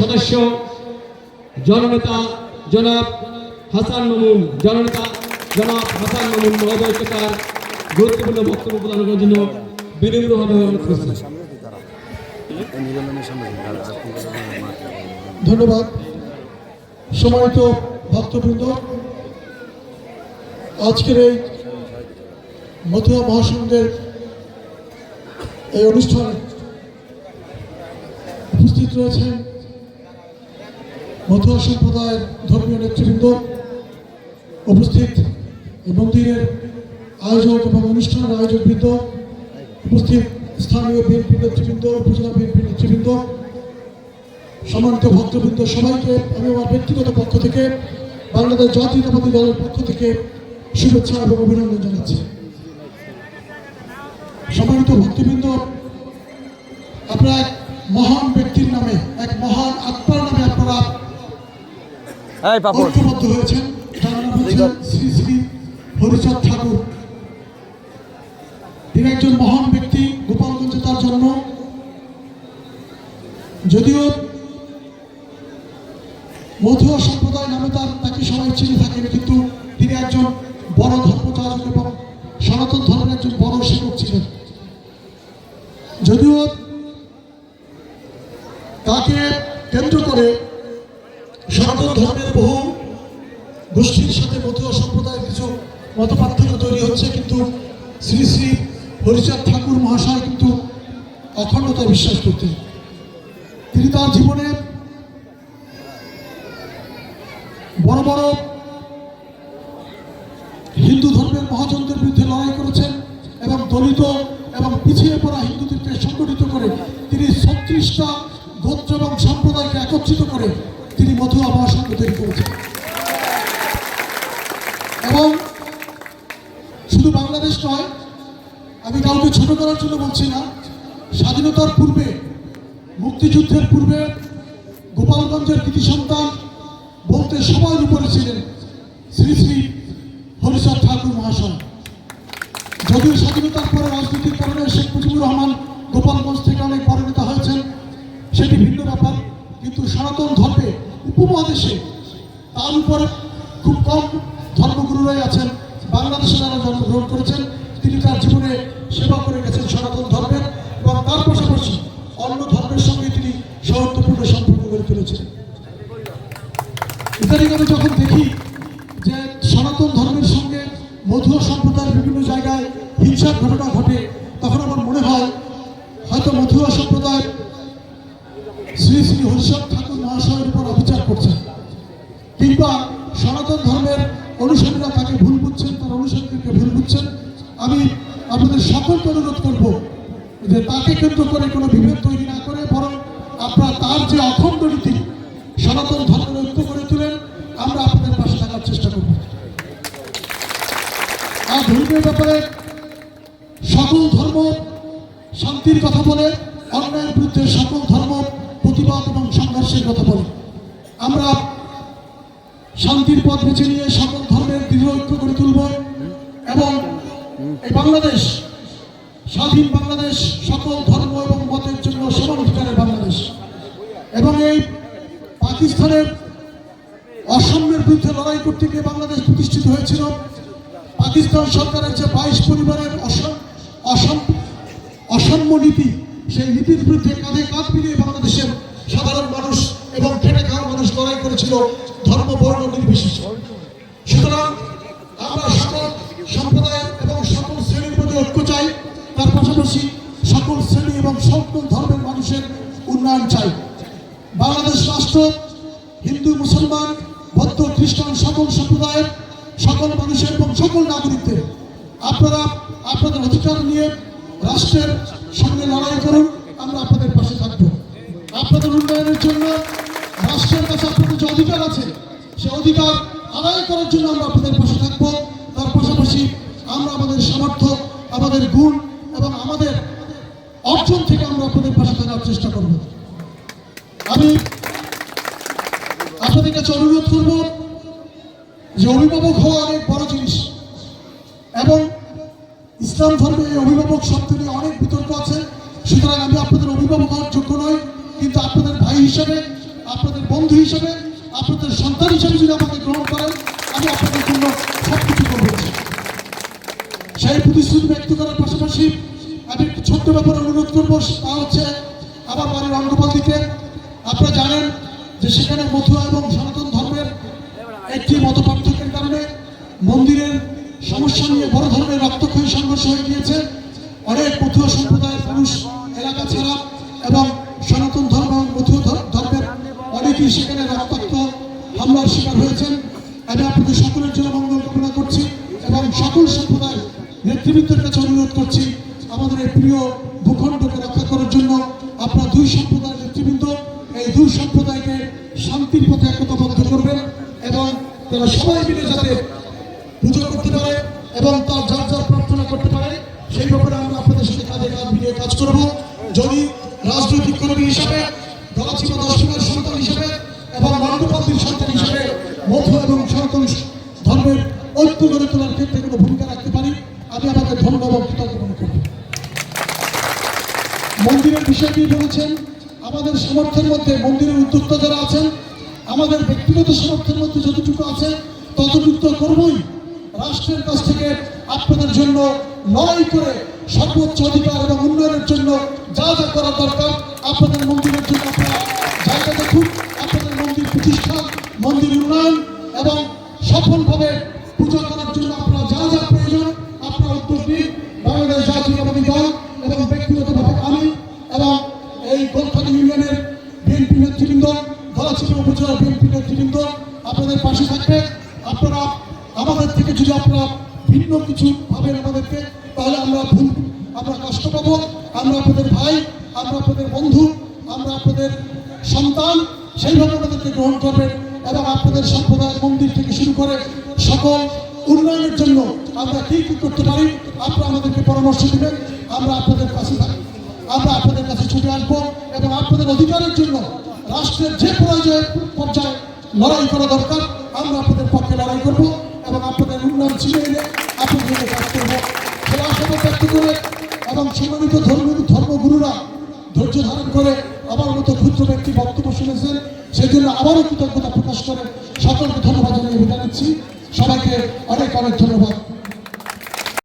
সদস্য জনাব হাসান জনাব গুরুত্বপূর্ণ বক্তব্য প্রদান করার জন্য ধন্যবাদ। সম্মানিত ভক্তবৃন্দ, আজকের এই মথুরা মহাসংঘের এই অনুষ্ঠানে উপস্থিত রয়েছেন মথুরা সম্প্রদায়ের ধর্মীয় নেতৃবৃন্দ, উপস্থিত মন্দিরের আয়োজক এবং অনুষ্ঠানের আয়োজকবৃন্দ, উপস্থিত স্থানীয় বিএনপি নেতৃবৃন্দ, উপজেলা বিএনপি নেতৃবৃন্দ, সম্মানিত ভক্তবৃন্দ সবাইকে, আমি আমার ব্যক্তিগত পক্ষ থেকে বাংলাদেশ জাতীয়তাবাদী দলের পক্ষ থেকে শুভেচ্ছা এবং অভিনন্দন জানাচ্ছি। সম্মানিত ভক্তবৃন্দ আপনারা এক মহান ব্যক্তির নামে এক মহান আত্মার নামে আপনারা ঐক্যবদ্ধ হয়েছেন। তার নাম হচ্ছেন শ্রী শ্রী হরিচাঁদ ঠাকুর। তিনি একজন মহান ব্যক্তি গোপালগঞ্জে তার জন্ম যদিও মধুয়া সম্প্রদায় নামে তার তাকে সবাই চিনে থাকেন কিন্তু তিনি একজন বড় ধর্মচারক এবং সনাতন ধর্মের একজন বড় সেবক ছিলেন। যদিও তাকে কেন্দ্র করে সনাতন ধর্মের বহু গোষ্ঠীর সাথে মতুয়া সম্প্রদায়ের কিছু মত পার্থক্য তৈরি হচ্ছে, কিন্তু শ্রী শ্রী হরিচাঁদ ঠাকুর মহাশয় কিন্তু অখণ্ডতায় বিশ্বাস করতেন। তিনি তার জীবনে বড় বড় হিন্দু ধর্মের মহাজনদের বিরুদ্ধে লড়াই করেছেন এবং দলিত করে তিনি ছত্রিশটা গোত্র এবং সম্প্রদায়কে একত্রিত করে তিনি মধুয়া মহাসংঘ তৈরি করেছেন। এবং শুধু বাংলাদেশ নয়, আমি কাউকে ছোট করার জন্য বলছি না, স্বাধীনতার পূর্বে, মুক্তিযুদ্ধের পূর্বে গোপালগঞ্জের কৃতি সন্তান বলতে সবার উপরে ছিলেন শ্রী শ্রী হরিচাঁদ ঠাকুর মহাশয়। যদিও স্বাধীনতার পরে রাজনীতির কারণে শেখ মুজিবুর রহমান গোপালগঞ্জ থেকে অনেক নেতা হয়েছেন। সেটি ভিন্ন ব্যাপার। কিন্তু সনাতন ধর্মে উপমহাদেশে তার উপর খুব কম ধর্মগুরুরাই আছেন। বাংলাদেশে যারা জন্মগ্রহণ করেছেন, তিনি তার জীবনে সেবা করে গেছেন সনাতন ধর্মের এবং তার পাশাপাশি অন্য ধর্মের সঙ্গে তিনি সৌহার্দ্যপূর্ণ সম্পর্ক গড়ে তুলেছিলেন ইত্যাদি আমি যখন দেখি যে সনাতন ধর্মের সঙ্গে মধুয়া সম্প্রদায়ের বিভিন্ন জায়গায় হিংসার ঘটনা ঘটে তখন আমার মনে হয় মধুয়া সম্প্রদায়, শ্রী শ্রী হরিষদ ঠাকুর মহাশয়ের উপর অবিচার করছেন কিংবা সনাতন ধর্মের অনুসারীরা তাকে ভুল বুঝছেন, তার অনুসারীদেরকে ভুল বুঝছেন। আমি আপনাদের সকলকে অনুরোধ করব যে তাকে কেন্দ্র করে কোনো বিভেদ তৈরি না করে, বরং আপনারা তার যে অখণ্ড নীতি সনাতন ধর্মের ঐক্য করে তুলেন, আমরা আপনাদের পাশে থাকার চেষ্টা করব। আর ধর্মের ব্যাপারে সকল ধর্ম শান্তির কথা বলে অন্যায়ের বিরুদ্ধে সকল ধর্ম প্রতিবাদ এবং সংঘর্ষের কথা বলে। আমরা শান্তির পথ বেছে নিয়ে সকল ধর্মের দৃঢ় ঐক্য করে তুলব এবং এই বাংলাদেশ, স্বাধীন বাংলাদেশ, সকল ধর্ম এবং মতের জন্য সমান অধিকারের বাংলাদেশ। এবং এই পাকিস্তানের অসাম্যের বিরুদ্ধে লড়াই করতে গিয়ে বাংলাদেশ প্রতিষ্ঠিত হয়েছিল। পাকিস্তান সরকারের যে বাইশ পরিবারের অসম অসম, অসাম্য নীতি সেই নীতির বিরুদ্ধে কাঁধে কাঁধ মিলিয়ে বাংলাদেশের সাধারণ মানুষ এবং খেটে খাওয়া মানুষ লড়াই করেছিল ধর্ম, বর্ণ নির্বিশেষে। সুতরাং আমরা সকল সম্প্রদায় এবং সকল শ্রেণির মধ্যে ঐক্য চাই, তার পাশাপাশি সকল শ্রেণি এবং সকল ধর্মের মানুষের উন্নয়ন চাই। বাংলাদেশ রাষ্ট্র, হিন্দু, মুসলমান, বৌদ্ধ, খ্রিস্টান সকল সম্প্রদায়ের, সকল মানুষের এবং সকল নাগরিকদের আপনারা আপনাদের অধিকার নিয়ে রাষ্ট্রের সঙ্গে লড়াই করুন, আমরা আপনাদের পাশে থাকব। আপনাদের উন্নয়নের জন্য, রাষ্ট্রের কাছে আপনাদের যে অধিকার আছে, সে অধিকার আদায় করার জন্য আমরা আপনাদের পাশে থাকব। তার পাশাপাশি আমরা আমাদের সামর্থ্য, আমাদের গুণ এবং আমাদের অর্জন থেকে আমরা আপনাদের পাশে থাকার চেষ্টা করব। আমি আপনাদের কাছে অনুরোধ করব যে অভিভাবক হওয়া অনেক বড় ইসলাম ধর্মে এই অভিভাবক শব্দ নিয়ে অনেক বিতর্ক আছে। সুতরাং আমি আপনাদের অভিভাবক হওয়ার যোগ্য নয় কিন্তু আপনাদের ভাই হিসেবে, আপনাদের বন্ধু হিসেবে, আপনাদের সন্তান হিসেবে যদি আমাকে গ্রহণ করেন, আমি আপনাদের জন্য সব কিছু করব সেই প্রতিশ্রুতি ব্যক্ত করার পাশাপাশি আমি একটি ছোট্ট ব্যাপারে অনুরোধ করব, তা হচ্ছে আমার বাড়ির অঙ্গপাল দিকে। আপনারা জানেন যে সেখানে মথুয়া এবং সনাতন ধর্মের একটি মত পার্থক্যের কারণে মন্দিরের সমস্যা নিয়ে বড় ধরনের রক্তক্ষয়ী সংঘর্ষ হয়ে গিয়েছে। অনেক মথুয়া সম্প্রদায়ের মানুষ এলাকা ছাড়া এবং সনাতন ধর্ম এবং ধর্মের অনেকেই সেখানে রক্তাক্ত হামলার শিকার হয়েছেন। আমি আপনাদের সকলের জন্য মঙ্গল কামনা করছি এবং সকল সম্প্রদায় নেতৃবৃন্দের কাছে অনুরোধ করছি আমাদের এই প্রিয় ভূখণ্ডকে রক্ষা করার জন্য আপনারা দুই সম্প্রদায়ের নেতৃবৃন্দ এই দুই সম্প্রদায়কে শান্তির পথে একতাবদ্ধ করবেন এবং তারা সবাই মিলে যাতে পুজো করতে পারে এবং তার যার যার প্রার্থনা করতে পারে, সেই ব্যাপারে আমরা আপনাদের সাথে কাজে কাজ মিলিয়ে কাজ করব। যদি রাজনৈতিক কর্মী হিসাবে দলাচিমা দর্শনের সন্তান হিসেবে এবং মান্ডপাতির সন্তান হিসেবে মধ্য এবং সনাতন ধর্মের ঐক্য গড়ে তোলার ক্ষেত্রে কোনো ভূমিকা রাখতে পারি, আমি আমাকে ধন্যবাদ কৃতজ্ঞ মনে করি মন্দিরের বিষয়টি বলেছেন আমাদের সামর্থ্যের মধ্যে মন্দিরের উদ্যোক্তা যারা আছেন, আমাদের ব্যক্তিগত সামর্থ্যের মধ্যে যতটুকু আছে, ততটুকু তো করবই। রাষ্ট্রের কাছ থেকে আপনাদের জন্য লড়াই করে সর্বোচ্চ অধিকার এবং উন্নয়নের জন্য যা যা করা দরকার, আপনাদের মন্দিরের জন্য আপনারা জায়গা দেখুন, আপনাদের মন্দির প্রতিষ্ঠা মন্দির উন্নয়ন এবং সফলভাবে পুজো করার জন্য আপনারা যা যা প্রয়োজন, আপনারা উদ্যোগ নিন। বাংলাদেশ জাতীয়তাবাদী দল এবং ব্যক্তিগতভাবে আমি এবং এই গোলখালী ইউনিয়নের বিএনপি নেতৃবৃন্দ ধলাচিপা উপজেলা বিএনপি নেতৃবৃন্দ আপনাদের পাশে থাকবে আপনারা আমাদের থেকে যদি আপনারা ভিন্ন কিছু ভাবেন আমাদেরকে, তাহলে আমরা ভুল, আমরা কষ্ট পাবো। আমরা আপনাদের ভাই, আমরা আপনাদের বন্ধু, আমরা আপনাদের সন্তান, সেইভাবে আমাদেরকে গ্রহণ করবেন এবং আপনাদের সম্প্রদায়ের মন্দির থেকে শুরু করে সকল উন্নয়নের জন্য আমরা কি কি করতে পারি, আপনারা আমাদেরকে পরামর্শ দিবেন। আমরা আপনাদের কাছে থাকি, আমরা আপনাদের কাছে ছুটে আসব এবং আপনাদের অধিকারের জন্য রাষ্ট্রের যে পর্যায়ে পর্যায়ে লড়াই করা দরকার, আমরা আপনাদের পক্ষে লড়াই করব। এবং আপনাদের উন্নয়ন শিবিরে আপনাদের কাজ করব। আশাবাদ ব্যক্ত করে এবং সম্মানিত ধর্ম ধর্মগুরুরা ধৈর্য ধারণ করে আমার মতো ক্ষুদ্র ব্যক্তি বক্তব্য শুনেছেন সেই জন্য আবারও কৃতজ্ঞতা প্রকাশ করে সকলকে ধন্যবাদ জানিয়ে বিদায় নিচ্ছি। সবাইকে অনেক অনেক ধন্যবাদ।